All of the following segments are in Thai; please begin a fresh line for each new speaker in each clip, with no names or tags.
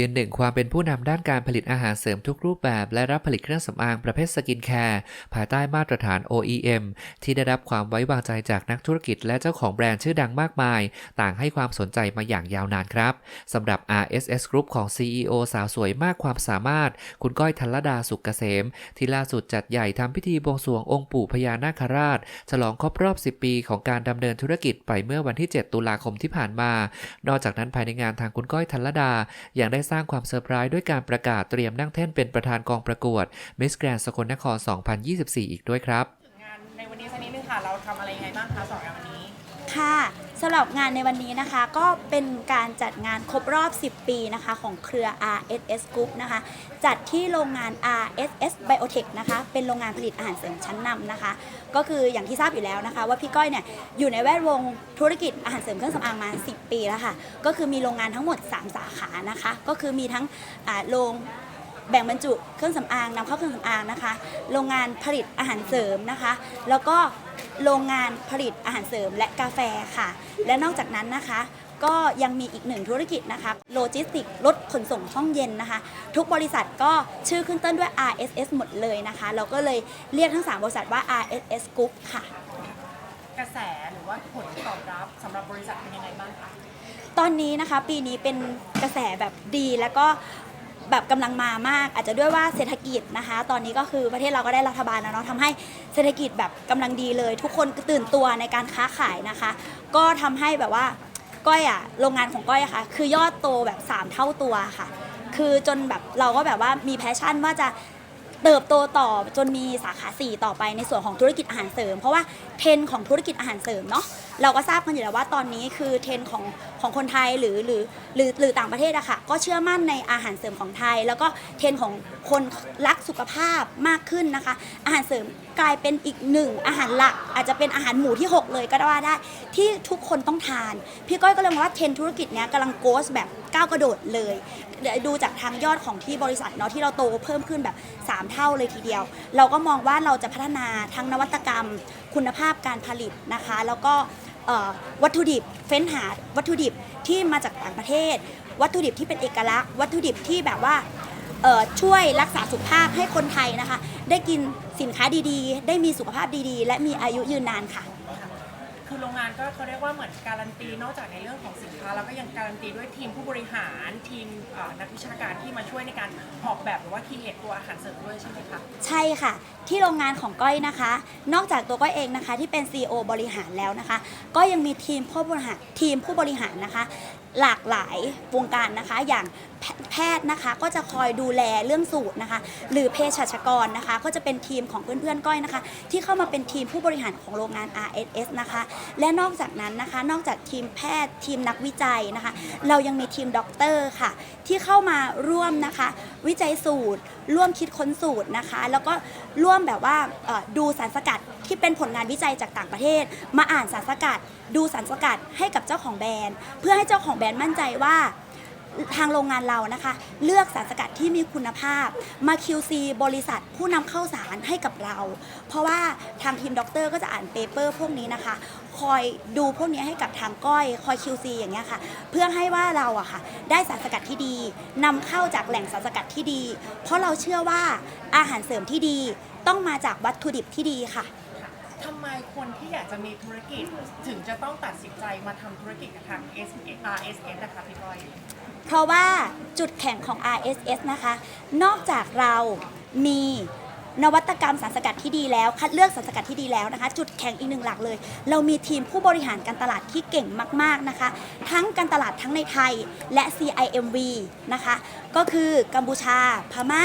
ยืนหนึ่งความเป็นผู้นำด้านการผลิตอาหารเสริมทุกรูปแบบ และรับผลิตเครื่องสำอางประเภทสกินแคร์ภายใต้มาตรฐาน OEM ที่ได้รับความไว้วางใจจากนักธุรกิจ และเจ้าของแบรนด์ชื่อดังมากมาย ต่างให้ความสนใจมาอย่างยาวนานครับสำหรับ RSS Group ของ CEO สาวสวยมากความสามารถ คุณก้อยธัลลดาสุกเกษม ที่ล่าสุดจัดใหญ่ทำพิธีบวงสรวงองค์ปู่พญานาคราช ฉลองครบรอบ 10 ปีของการดำเนินธุรกิจไปเมื่อวันที่ 7 ตุลาคมที่ผ่านมา นอกจากนั้นภายในงานทางคุณก้อยธัลลดายังได้สร้างความเซอร์ไพรส์ด้วยการประกาศเตรียมนั่งแท่นเป็นประธานกองประกวด Miss Grand สกลนคร 2024 อีกด้วยครับ
ถึงงานในวันนี้สักนิดนึงค่ะ เราทำอะไรยังไงบ้างคะสำหรับงานวันนี้
ค่ะ สำหรับงานในวันนี้นะคะ ก็เป็นการจัดงานครบรอบ 10 ปีนะคะของเครือ RSS Group นะคะ จัดที่โรงงาน RSS Biotech นะคะ เป็นโรงงานผลิตอาหารเสริมชั้นนำนะคะ ก็คืออย่างที่ทราบอยู่แล้วนะคะ ว่าพี่ก้อยเนี่ยอยู่ในแวดวงธุรกิจอาหารเสริมเครื่องสำอางมา 10 ปีแล้วค่ะ ก็คือมีโรงงานทั้งหมด 3 สาขานะคะ ก็คือมีทั้งโรง แบ่งบรรจุเครื่องสำอางนำเข้าเครื่องสำอางนะคะ โรงงานผลิตอาหารเสริมนะคะ แล้วก็โรงงานผลิตอาหารเสริมและกาแฟค่ะ และนอกจากนั้นนะคะ ก็ยังมีอีกหนึ่งธุรกิจนะคะโลจิสติกรถขนส่งห้องเย็นนะคะ ทุกบริษัทก็ชื่อขึ้นต้นด้วย RSS หมดเลยนะคะ เราก็เลยเรียกทั้ง 3 บริษัทว่า RSS Group ค่ะ
กระแสหรือว่าผลตอบรับสำหรับบริษัทเป็นยังไงบ้างคะ
ตอนนี้นะคะปีนี้เป็นกระแสแบบดีแล้วก็ แบบกำลังมามาก อาจจะด้วยว่าเศรษฐกิจนะคะ ตอนนี้ก็คือประเทศเราก็ได้รัฐบาลแล้วเนาะทำให้เศรษฐกิจแบบกำลังดีเลย ทุกคนตื่นตัวในการค้าขายนะคะ ก็ทำให้แบบว่าก้อยอะโรงงานของก้อยอะค่ะคือยอดโตแบบ 3 เท่าตัวค่ะ คือจนแบบเราก็แบบว่ามีแพชชั่นว่าจะ เติบโตต่อจนมีสาขา 4 ต่อไปในส่วนของธุรกิจอาหารเสริม เพราะว่าเทรนด์ของธุรกิจอาหารเสริมเนาะเราก็ทราบกันอยู่แล้วว่าตอนนี้คือเทรนด์ของของคนไทยหรือหรือหรือหรือต่างประเทศอะค่ะก็เชื่อมั่นในอาหารเสริมของไทย แล้วก็เทรนด์ของคนรักสุขภาพมากขึ้นนะคะ อาหารเสริมกลายเป็นอีกหนึ่งอาหารหลัก อาจจะเป็นอาหารหมู่ที่ 6 เลยก็ได้ว่าได้ ที่ทุกคนต้องทาน พี่ก้อยก็เลยมองว่าเทรนด์ธุรกิจเนี้ยกำลังโกสแบบ ก้าวกระโดดเลยเดี๋ยวดูจากทางยอดของที่บริษัทเนาะที่เราโตเพิ่มขึ้นแบบ 3 เท่าเลยทีเดียว เราก็มองว่าเราจะพัฒนาทั้งนวัตกรรม คุณภาพการผลิตนะคะ แล้วก็วัตถุดิบเฟ้นหาวัตถุดิบที่มาจากต่างประเทศ วัตถุดิบที่เป็นเอกลักษณ์ วัตถุดิบที่แบบว่าช่วยรักษาสุขภาพให้คนไทยนะคะ ได้กินสินค้าดีๆ ได้มีสุขภาพดีๆ และมีอายุยืนนานค่ะ
คือโรงงานก็เขาเรียกว่าเหมือนการันตีนอกจากในเรื่องของสินค้า แล้วก็ยังการันตีด้วยทีมผู้บริหารทีมเอ่อนักวิชาการที่มาช่วยในการออกแบบหรือว่าคีเอทตัวอาหารเสริมด้วยใช่ไหมคะ
ใช่ค่ะ ที่โรงงานของก้อยนะคะ นอกจากตัวก้อยเองนะคะ ที่เป็น CEO บริหารแล้วนะคะ ก็ยังมีทีมผู้บริหารทีมผู้บริหารนะคะ หลากหลายวงการนะคะ อย่างแพทย์นะคะก็จะคอยดูแลเรื่องสูตรนะคะ หรือเภสัชกรนะคะ ก็จะเป็นทีมของเพื่อนๆก้อยนะคะ ที่เข้ามาเป็นทีมผู้บริหารของโรงงาน RSS นะคะ และนอกจากนั้นนะคะ นอกจากทีมแพทย์ทีมนักวิจัยนะคะ เรายังมีทีมด็อกเตอร์ค่ะ ที่เข้ามาร่วมนะคะ วิจัยสูตร ร่วมคิดค้นสูตรนะคะ แล้วก็ร่วมแบบว่าดูสารสกัดที่เป็นผลงานวิจัยจากต่างประเทศ มาอ่านสารสกัด ดูสารสกัดให้กับเจ้าของแบรนด์ เพื่อให้เจ้าของแบรนด์มั่นใจว่าทางโรงงานเรานะคะ เลือกสารสกัดที่มีคุณภาพ มา QC บริษัทผู้นำเข้าสารให้กับเรา เพราะว่าทางทีมด็อกเตอร์ก็จะอ่านเปเปอร์พวกนี้นะคะ คอยดูพวกนี้ให้กับทางก้อย คอย QC อย่างเงี้ยค่ะ เพื่อให้ว่าเราอะค่ะ ได้สารสกัดที่ดีนำเข้าจากแหล่งสารสกัดที่ดี เพราะเราเชื่อว่าอาหารเสริมที่ดี ต้องมาจากวัตถุดิบที่ดีค่ะ
ทำไมคนที่อยากจะมีธุรกิจถึงจะต้องตัดสินใจมาทำธุรกิจกับทาง S RSS นะคะพี่ก้อย
เพราะว่าจุดแข็งของ RSS นะคะ นอกจากเรามีนวัตกรรมสารสกัดที่ดีแล้ว คัดเลือกสารสกัดที่ดีแล้วนะคะ จุดแข็งอีกหนึ่งหลักเลย เรามีทีมผู้บริหารการตลาดที่เก่งมาก ๆนะคะ ทั้งการตลาดทั้งในไทยและ CIMV นะคะก็คือกัมพูชา พม่า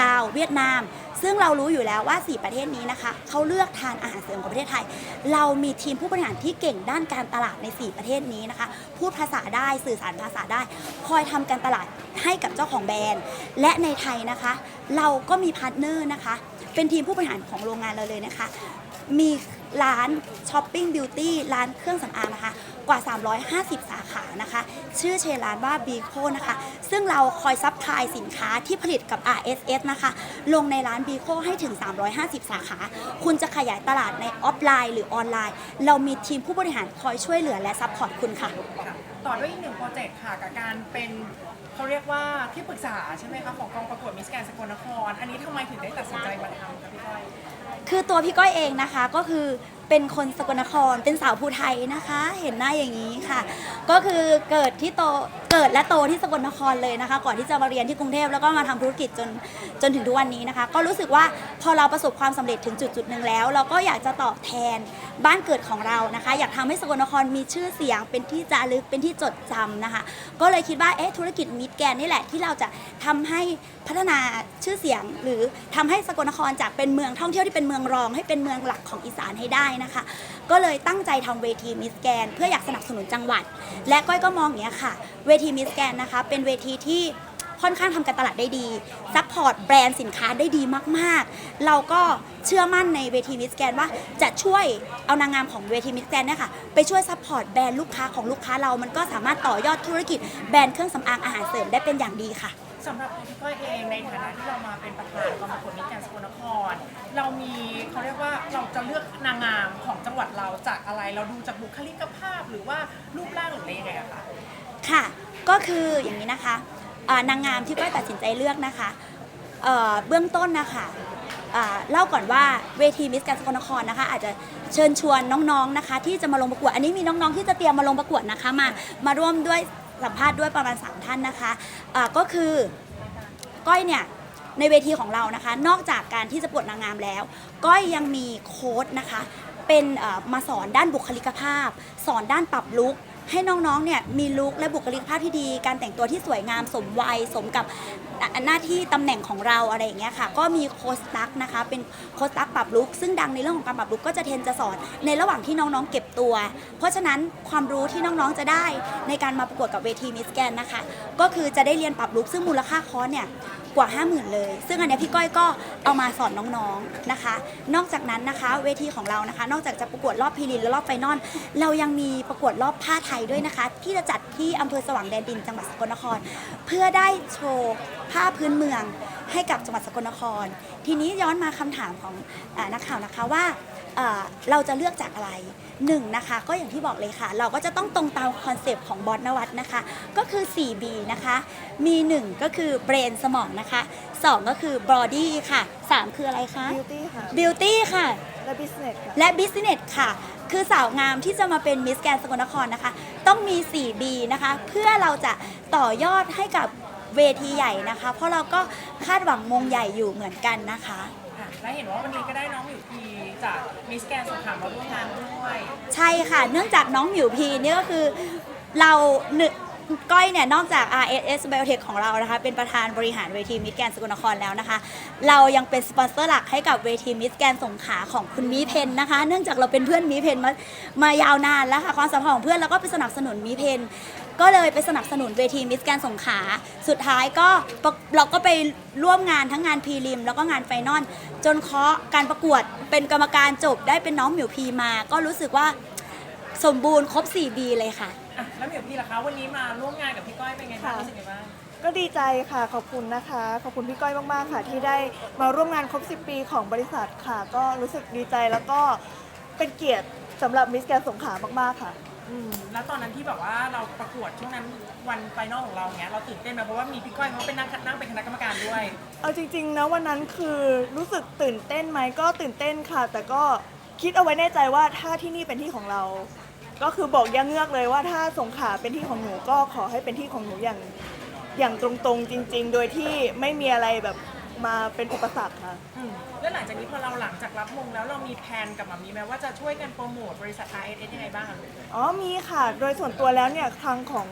ลาว เวียดนาม ซึ่งเรารู้อยู่แล้วว่า 4 ประเทศนี้นะคะเขาเลือกทานอาหารเสริมของประเทศไทย เรามีทีมผู้บริหารที่เก่งด้านการตลาดใน 4 ประเทศนี้นะคะ พูดภาษาได้สื่อสารภาษาได้ คอยทำการตลาดให้กับเจ้าของแบรนด์ และในไทยนะคะ เราก็มีพาร์ทเนอร์นะคะ เป็นทีมผู้บริหารของโรงงานเราเลยนะคะ มี ร้านช้อปปิ้งบิวตี้ร้านเครื่องสำอางนะคะ กว่า 350 สาขานะคะ ชื่อเชร้านว่าบีโคนะคะ ซึ่งเราคอยซัพพลายสินค้าที่ผลิตกับ RSS นะคะ ลงในร้านบีโคให้ถึง 350 สาขา คุณจะขยายตลาดในออฟไลน์หรือออนไลน์ เรามีทีมผู้บริหารคอยช่วยเหลือและซัพพอร์ตคุณค่ะ
ค่ะต่อด้วยอีกหนึ่งโปรเจกต์ค่ะกับการเป็นเขาเรียกว่าที่ปรึกษาใช่ไหมคะของกองประกวดมิสแกนสกลนคร อันนี้ทำไมถึงได้ตัดสินใจมาทำคะพี่ก้อย
คือตัวพี่ก้อยเองนะคะก็คือเป็นคนสกลนครเป็นสาวภูไทยนะคะ เห็นหน้าอย่างนี้ค่ะ ก็คือเกิดที่โตเกิดและโตที่สกลนครเลยนะคะ ก่อนที่จะมาเรียนที่กรุงเทพแล้วก็มาทำธุรกิจจนจนถึงทุกวันนี้นะคะ ก็รู้สึกว่าพอเราประสบความสำเร็จถึงจุดจุดหนึ่งแล้ว เราก็อยากจะตอบแทนบ้านเกิดของเรานะคะ อยากทำให้สกลนครมีชื่อเสียง เป็นที่จารึกเป็นที่จดจำนะคะ ก็เลยคิดว่าเอ๊ะธุรกิจมิดแกนนี่แหละที่เราจะทำให้พัฒนาชื่อเสียง หรือทำให้สกลนครจากเป็นเมืองท่องเที่ยวที่เป็นเมืองรอง ให้เป็นเมืองหลักของอีสานให้ได้นะคะ ก็เลยตั้งใจทำเวทีมิสแกนเพื่ออยากสนับสนุนจังหวัด และก้อยก็มองอย่างนี้ค่ะ เวทีมิสแกนนะคะเป็นเวทีที่ค่อนข้างทำการตลาดได้ดีซัพพอร์ตแบรนด์สินค้าได้ดีมากๆ เราก็เชื่อมั่นในเวทีมิสแกนว่าจะช่วยเอานางงามของเวทีมิสแกนเนี่ยค่ะไปช่วยซัพพอร์ตแบรนด์ลูกค้าของลูกค้าเรา มันก็สามารถต่อยอดธุรกิจแบรนด์เครื่องสำอางอาหารเสริมได้เป็นอย่างดีค่ะ
สำหรับพี่ก้อยเองในฐานะที่เรามาเป็นประธานกองประกวดมิสแกนสกลนคร เรียกว่าเราจะเลือกนางงามของจังหวัดเราจากอะไรเราดูจากบุคลิกภาพหรือว่ารูปร่างหรืออะไรยังไงอะคะ
ค่ะ ก็คืออย่างนี้นะคะอ่านางงามที่ก้อยตัดสินใจเลือกนะคะเอ่อเบื้องต้นนะคะอ่าเล่าก่อนว่าเวทีมิสแกรนด์สกลนครนะคะ อาจจะเชิญชวนน้องๆนะคะ ที่จะมาลงประกวด อันนี้มีน้องๆที่จะเตรียมมาลงประกวดนะคะมามาร่วมด้วยสัมภาษณ์ด้วยประมาณ 3 ท่านนะคะอ่าก็คือก้อยเนี่ย ในเวทีของเรานะคะ นอกจากการที่จะประกวดนางงามแล้วก้อยยังมีโค้ดนะคะ เป็นมาสอนด้านบุคลิกภาพ สอนด้านปรับลุกให้น้องๆเนี่ยมีลุคและบุคลิกภาพที่ดี การแต่งตัวที่สวยงามสมวัยสมกับหน้าที่ตำแหน่งของเราอะไรอย่างเงี้ยค่ะ ก็มีโค้ชตักนะคะเป็นโค้ชตักปรับลุคซึ่งดังในเรื่องของการปรับลุคก็จะเทนจะสอนในระหว่างที่น้องๆเก็บตัว เพราะฉะนั้นความรู้ที่น้องๆจะได้ในการมาประกวดกับเวทีมิสแกนนะคะก็คือจะได้เรียนปรับลุคซึ่งมูลค่าคอร์สเนี่ยกว่า 50,000 เลย ซึ่งอันนี้พี่ก้อยก็เอามาสอนน้องๆนะคะ นอกจากนั้นนะคะเวทีของเรานะคะ นอกจากจะประกวดรอบพรีลิมและรอบไฟนอลเรายังมีประกวดรอบผ้าไทยด้วยนะคะ ที่จะจัดที่อำเภอสว่างแดนดินจังหวัดสกลนคร เพื่อได้โชว์ผ้าพื้นเมืองให้กับจังหวัดสกลนคร ทีนี้ย้อนมาคำถามของอานักข่าวนะคะว่าเอ่อเราจะเลือกจากอะไรหนึ่งนะคะก็อย่างที่บอกเลยค่ะ เราก็จะต้องตรงตามคอนเซปต์ของบอสนวัตนะคะ ก็คือ 4B นะคะ มี 1 ก็คือ brain สมองนะคะ 2 ก็คือ body ค่ะ 3 คืออะไรคะ
บิวตี้ค่ะ
beauty ค่ะ
และบิสเนสค่ะ
และ business ค่ะ คือสาวงามที่จะมาเป็นมิสแกนสกลนครนะคะ ต้องมี 4B นะคะ เพื่อเราจะต่อยอดให้กับ เวทีใหญ่นะคะ เพราะเราก็คาดหวังมงใหญ่อยู่เหมือนกันนะคะ
อะและเห็นว่าวันนี้ก็ได้น้องหมิวพีจากมิสแกนสงขลามาร่วมงานด้วย
ใช่ค่ะ เนื่องจากน้องหมิวพีเนี่ยก็คือเราหนึ่งก้อยเนี่ยนอกจาก RSS Biotech ของเรานะคะ เป็นประธานบริหารเวทีมิสแกนสกลนครแล้วนะคะ เรายังเป็นสปอนเซอร์หลักให้กับเวทีมิสแกนสงขลาของคุณมีเพนนะคะ เนื่องจากเราเป็นเพื่อนมีเพนมามายาวนานแล้วค่ะความสัมพันธ์ของเพื่อนแล้วก็ไปสนับสนุนมีเพน ก็เลยไปสนับสนุนเวทีมิสแกนสงขลาสุดท้ายก็ประเราก็ไปร่วมงานทั้งงานพรีริม แล้วก็งานไฟนอลจนเคาะการประกวดเป็นกรรมการจบได้เป็นน้องหมิวพีมา ก็รู้สึกว่าสมบูรณ์ครบ 4B เลยค่ะ
อะแล้วหมิวพีล่ะคะวันนี้มาร่วมงานกับพี่ก้อยเป็นไงบ้าง
ค่ะ
รู้สึกไงบ้าง
ก็ดีใจค่ะขอบคุณนะคะ ขอบคุณพี่ก้อยมาก ๆ ค่ะ ที่ได้มาร่วมงานครบ 10 ปีของบริษัทค่ะ ก็รู้สึกดีใจแล้วก็เป็นเกียรติสำหรับมิสแกนสงขลามาก ๆ ค่ะ
อืมแล้วตอนนั้นที่แบบว่าเราประกวดช่วงนั้นวันไฟนอลของเราเนี้ยเราตื่นเต้นไหมเพราะว่ามีพี่ก้อยเขาเป็นนั่งนั่งเป็นคณะกรรมการด้วย
เอาจริงๆนะวันนั้นคือรู้สึกตื่นเต้นไหมก็ตื่นเต้นค่ะ แต่ก็คิดเอาไว้ในใจว่าถ้าที่นี่เป็นที่ของเรา ก็คือบอกยังเงือกเลยว่าถ้าสงขลาเป็นที่ของหนูก็ขอให้เป็นที่ของหนูอย่างอย่างตรงๆจริง ๆ โดยที่ไม่มีอะไรแบบ มาเป็นอุปสรรคค่ะ
อืมแล้วหลังจากนี้พอเราหลังจากรับมงแล้วเรามีแผนกับมามีไหมว่าจะช่วยกันโปรโมทบริษัท RSS ยังไงบ้างอะลูก
อ๋อมีค่ะ โดยส่วนตัวแล้วเนี่ยทางของ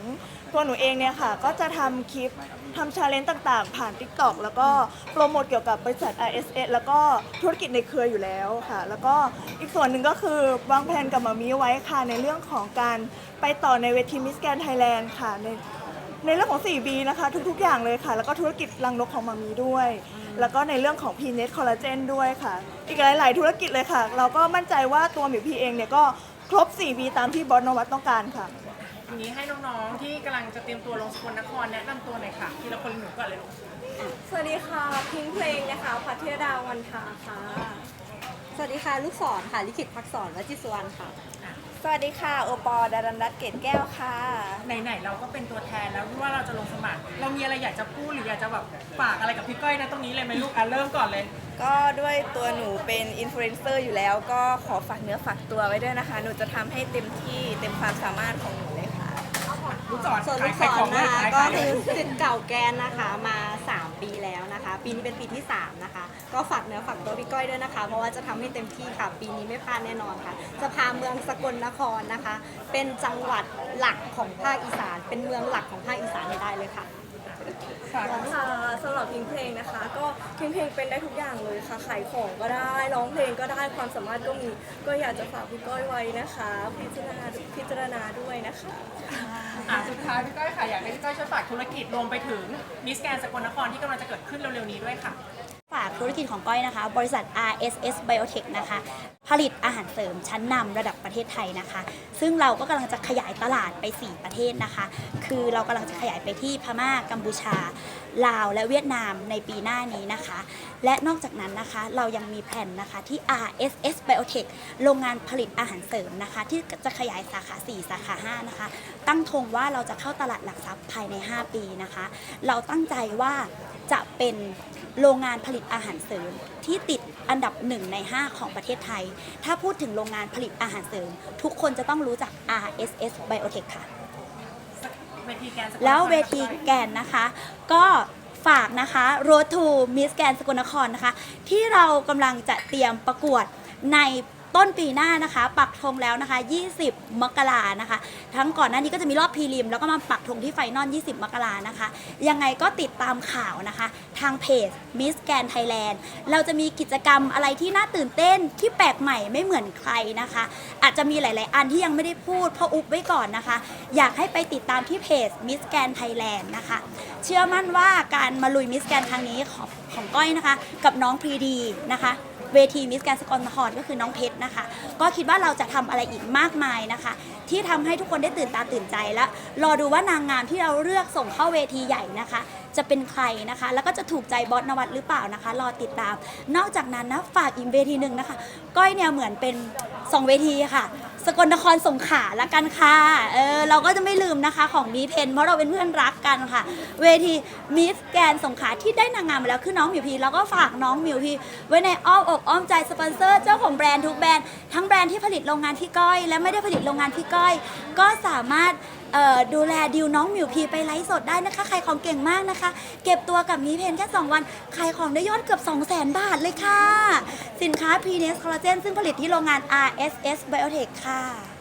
ตัวหนูเองเนี่ยค่ะ ก็จะทำคลิปทำชาเลนจ์ต่างๆ ผ่าน TikTok แล้วก็โปรโมทเกี่ยวกับบริษัท RSS แล้วก็ธุรกิจในเครืออยู่แล้วค่ะ แล้วก็อีกส่วนหนึ่งก็คือวางแผนกับหมามีไว้ค่ะในเรื่องของการไปต่อในเวทีมิสแกนไทยแลนด์ค่ะใน ในเรื่องของ 4B นะคะ ทุกๆ อย่างเลยค่ะ แล้วก็ธุรกิจรังนกของหมามีด้วย แล้วก็ในเรื่องของ p n e t Collagen ด้วยค่ะ อีกหลาย ๆ ธุรกิจเลยค่ะ เราก็มั่นใจว่าตัวหมิวพีเองเนี่ยก็ครบ 4B ตามที่บอสนวัตต้องการค่ะ
ทีนี้ให้น้องๆ ที่กำลังจะเตรียมตัวลงสกลนครแนะนำตัวหน่อยค่ะ ทีละคนหนูก่อนเลยลูก
สวัสดีค่ะ พิงเพลงนะคะ พัทยดาวันทาค่ะ สวัสดีค่ะ ลูกศรค่ะ ลิขิตพักศรวจิตสุวรรณค่ะ
อะ
สวัสดีค่ะ โอปอดารันรัตน์เกตแก้วค่ะ
ไหนๆเราก็เป็นตัวแทนแล้วว่าเราจะลงสมัคร เรามีอะไรอยากจะพูดหรืออยากจะแบบฝากอะไรกับพี่ก้อยนะตรงนี้เลยไหมลูกอะเริ่มก่อนเลย
ก็ด้วยตัวหนูเป็นอินฟลูเอนเซอร์อยู่แล้ว ก็ขอฝากเนื้อฝากตัวไว้ด้วยนะคะ หนูจะทำให้เต็มที่เต็มความสามารถของหนูเลยค่ะ
ลูกศร
ส่วนลูกศ
ขายข
ร
องเลย
นะคะ
ขาย
ก็
ขายเล
คื
ย
อสิทธิ์เก่าแกนนะคะมา 3 ปีแล้วนะคะ ปีนี้เป็นปีที่ 3 นะคะ ก็ฝากเนื้อฝากตัวพี่ก้อยด้วยนะคะ เพราะว่าจะทำให้เต็มที่ค่ะ ปีนี้ไม่พลาดแน่นอนค่ะ จะพาเมืองสกลนครนะคะ เป็นจังหวัดหลักของภาคอีสาน เป็นเมืองหลักของภาคอีสานให้ได้เลยค่ะ
ค่ะ
ค่ะสำหรับพิงเพลงนะคะ ก็พิงเพลงเป็นได้ทุกอย่างเลยค่ะขายของก็ได้ร้องเพลงก็ได้ความสามารถก็มี ก็อยากจะฝากพี่ก้อยไว้นะคะ พิจารณาพิจารณาด้วยนะคะ
อะสุดท้ายพี่ก้อยค่ะอยากให้พี่ก้อยช่วยฝากธุรกิจรวมไปถึงมิสแกนสกลนครที่กำลังจะเกิดขึ้นเร็วๆนี้ด้วยค่ะ
ฝากธุรกิจของก้อยนะคะ บริษัท RSS Biotech นะคะ ผลิตอาหารเสริมชั้นนำระดับประเทศไทยนะคะ ซึ่งเราก็กำลังจะขยายตลาดไป 4 ประเทศนะคะ คือเรากำลังจะขยายไปที่พม่ากัมพูชา ลาวและเวียดนามในปีหน้านี้นะคะ และนอกจากนั้นนะคะเรายังมีแผนนะคะที่ RSS Biotech โรงงานผลิตอาหารเสริมนะคะ ที่จะขยายสาขา 4 สาขา 5 นะคะ ตั้งธงว่าเราจะเข้าตลาดหลักทรัพย์ภายใน 5 ปีนะคะ เราตั้งใจว่า จะเป็นโรงงานผลิตอาหารเสริมที่ติดอันดับ1ใน 5 ของประเทศไทย ถ้าพูดถึงโรงงานผลิตอาหารเสริม ทุกคนจะต้องรู้จัก RSS Biotech ค่ะ
เวทีแกนสกลนคร
แล้วเวทีแกนนะคะ ก็ฝากนะคะ Road to Miss แกนสกลนครนะคะ ที่เรากำลังจะเตรียมประกวดใน ต้นปีหน้านะคะ ปักธงแล้วนะคะ 20 มกรานะคะ ทั้งก่อนหน้านี้ก็จะมีรอบพรีลิม แล้วก็มาปักธงที่ไฟนอล 20 มกรานะคะ ยังไงก็ติดตามข่าวนะคะ ทางเพจ Miss แกน Thailand เราจะมีกิจกรรมอะไรที่น่าตื่นเต้นที่แปลกใหม่ไม่เหมือนใครนะคะ อาจจะมีหลาย ๆ อันที่ยังไม่ได้พูดเพราะอุบไว้ก่อนนะคะ อยากให้ไปติดตามที่เพจ Miss แกน Thailand นะคะ เชื่อมั่นว่าการมาลุยมิสแกนครั้งนี้ของของก้อยนะคะ กับน้องพรีดีนะคะ เวทีมิสแกนสกลนครก็คือน้องเพชรนะคะ ก็คิดว่าเราจะทำอะไรอีกมากมายนะคะ ที่ทำให้ทุกคนได้ตื่นตาตื่นใจและรอดูว่านางงามที่เราเลือกส่งเข้าเวทีใหญ่นะคะ จะเป็นใครนะคะ แล้วก็จะถูกใจบอสนวัตหรือเปล่านะคะ รอติดตาม นอกจากนั้นนะฝากอีกเวทีหนึ่งนะคะ ก้อยเนี่ยเหมือนเป็น สองเวทีค่ะ สกลนครสงขลาละกันค่ะเออเราก็จะไม่ลืมนะคะของมีเพนเพราะเราเป็นเพื่อนรักกันค่ะ เวทีมิสแกนสงขลาที่ได้นางงามมาแล้วคือน้องมิวพีแล้วก็ฝากน้องมิวพีไว้ในอ้อมอกอ้อมใจสปอนเซอร์เจ้าของแบรนด์ทุกแบรนด์ทั้งแบรนด์ที่ผลิตโรงงานพี่ก้อย และไม่ได้ผลิตโรงงานพี่ก้อย ก็สามารถ เอ่อดูแลดิวน้องหมิวพีไปไลฟ์สดได้นะคะขายของเก่งมากนะคะ เก็บตัวกับมีเพนแค่ 2 วันขายของได้ยอดเกือบ 2 0 0 0 0 0 บาทเลยค่ะ สินค้า p r e n e s Collagen ซึ่งผลิตที่โรงงาน RSS Biotech ค่ะ